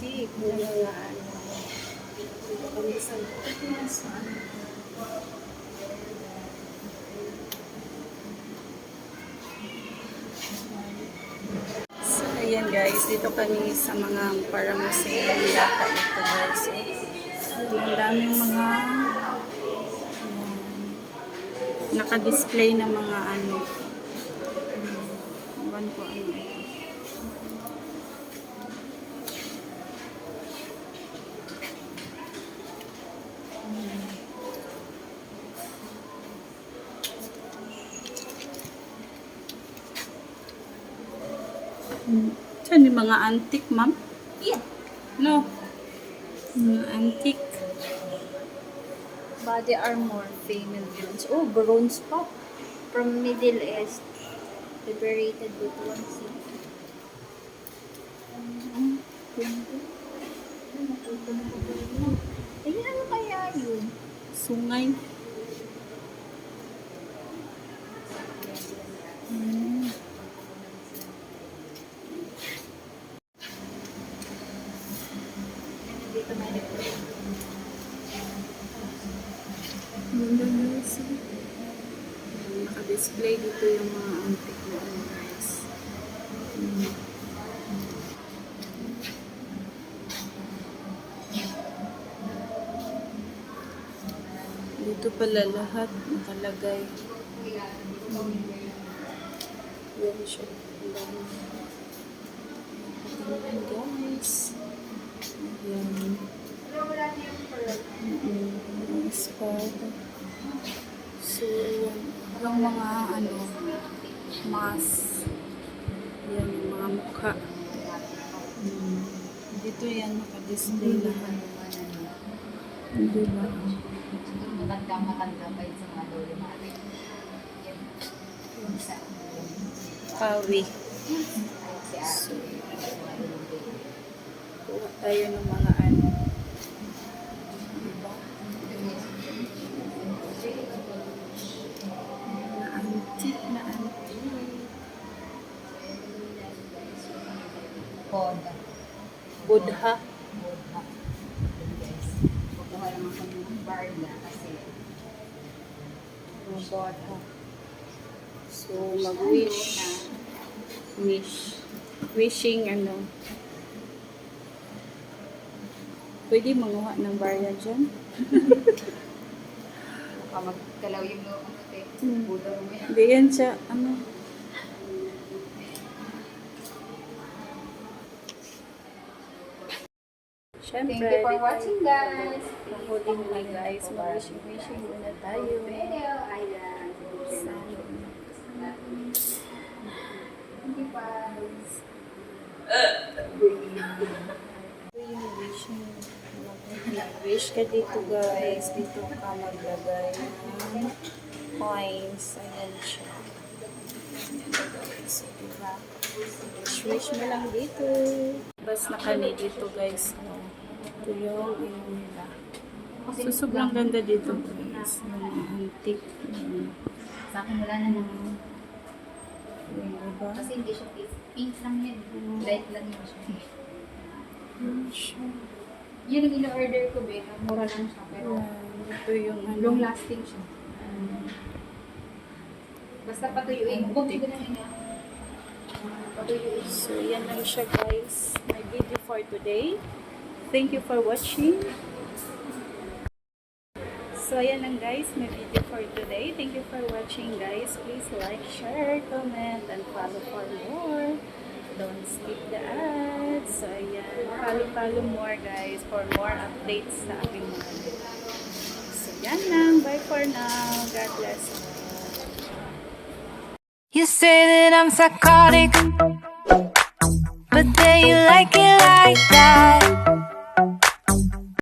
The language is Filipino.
kasi kung nga ano, pamisan ko. So, ayan guys, dito kami sa mga para museo ng Lata ito guys. Eh. So, ang daming mga um, naka-display na mga ano. Um, ko ano ito. Saan yung mga antique, ma'am? Yeah. No. Mga antique. Body armor, female bronze. Oh, bronze pa. From Middle East. Liberated with one seat. Ang ganda. Ay, nakita na ko yun. Ayun, ano kaya yun? Sungay. Hmm. Dito may record. Ganda guys. Naka-display dito yung mga antique na ano guys. Dito pala lahat nakalagay. Ang dami. Tingnan guys. Ayan. Mm-mm. Mga espada. So, yung mga ano, mask. Yan, yung mga mukha. Mm. Dito yan, naka-display lahat. Hindi ba? Maganda-maganda pa yun sa mga lolo natin. Yung si So, kuha tayo ng mga ano. Buddha. Koda. Kukuha naman kami ng barda kasi robot. So, mag-wish. Wish. Wishing ano. Pwede manguha ng barya dyan. Baka magkalaw yung loob mo, te. Hmm. Budaw mo yan. Hindi yan siya, ano. Siyempre, Thank you for watching, guys. Mahuli muna guys. Mag-wishing-wishing muna tayo. Pa. Ito yung wishing. Mag-wish ka dito guys. Dito ka maglagay ng coins. Ayan siya. Ayan guys. Diba? Wish-wish mo lang dito. Bas na kami dito guys. Ito yung nila. So, sobrang ganda dito guys. Ayan. Sa akin wala na naman. Diba? Kasi hindi siya pink. Pink lang yan. Light lang yun siya. Yun ang ino-order ko, be. Mura lang siya. Pero. Ito yung ano. long lasting siya. Basta patuyuin. Huwag ko na yun. So, yan lang siya guys. My video for today. Thank you for watching. So, ayan lang guys. My video for today. Thank you for watching guys. Please like, share, comment, and follow for more. Don't skip the ads. So, ayan. Follow, follow more guys for more updates sa aking mga. So, yan lang. Bye for now. God bless you. You say that I'm psychotic, but then you like it like that.